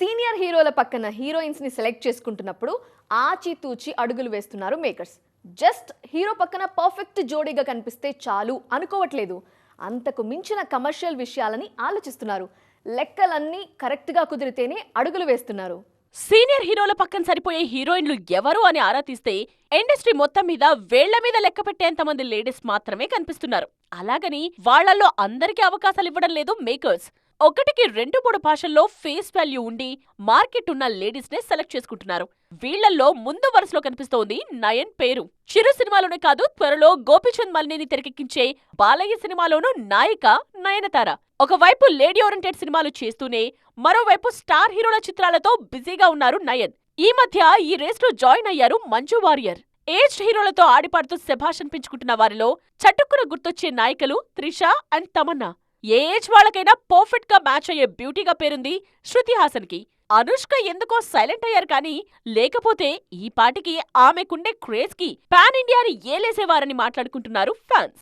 Senior హీరోల పక్కన హీరోయిన్స్ని select చేసుకుంటున్నప్పుడు ఆచితూచి అడుగులు వేస్తున్నారు మేకర్స్. జస్ట్ హీరో పక్కన పర్ఫెక్ట్ జోడీగా కనిపిస్తే చాలు అనుకోవట్లేదు. అంతకు మించిన కమర్షియల్ విషయాలని ఆలోచిస్తున్నారు. లెక్కలన్నీ కరెక్ట్గా కుదిరితేనే అడుగులు వేస్తున్నారు. సీనియర్ హీరోల పక్కన సరిపోయే హీరోయిన్లు ఎవరు అని ఆరా తీస్తే ఇండస్ట్రీ మొత్తం మీద వేళ్ళ మీద లెక్క పెట్టేంతమంది లేడీస్ మాత్రమే కనిపిస్తున్నారు. అలాగని వాళ్ళల్లో అందరికీ అవకాశాలు ఇవ్వడం లేదు మేకర్స్. ఒకటికి రెండు మూడు భాషల్లో ఫేస్ వాల్యూ ఉండి మార్కెట్ ఉన్న లేడీస్ నే సెలెక్ట్ చేసుకుంటున్నారు. వీళ్ళల్లో ముందు వరుసలో కనిపిస్తోంది నయన్ పేరు. చిరు సినిమాలోనే కాదు త్వరలో గోపిచంద్ మల్లిని తెరకెక్కించే బాలయ్య సినిమాలోనూ నాయిక నయనతార. ఒకవైపు లేడీ ఓరియంటెడ్ సినిమాలు చేస్తూనే మరోవైపు స్టార్ హీరోల చిత్రాలతో బిజీగా ఉన్నారు నయన్. ఈ మధ్య ఈ రేస్లో జాయిన్ అయ్యారు మంజు వారియర్. ఏజ్ హీరోలతో ఆడిపాడుతూ శభాష్ అనిపించుకుంటున్న వారిలో చటుక్కున గుర్తొచ్చే నాయకులు త్రిష అండ్ తమన్నా. ఏ ఏజ్ వాళ్ళకైనా పర్ఫెక్ట్గా మ్యాచ్ అయ్యే బ్యూటీగా పేరుంది శృతి హాసన్కి అనుష్క ఎందుకో సైలెంట్ అయ్యారు కానీ లేకపోతే ఈ పాటికి ఆమెకుండే క్రేజ్కి పాన్ ఇండియాని ఏలేసేవారని మాట్లాడుకుంటున్నారు ఫ్యాన్స్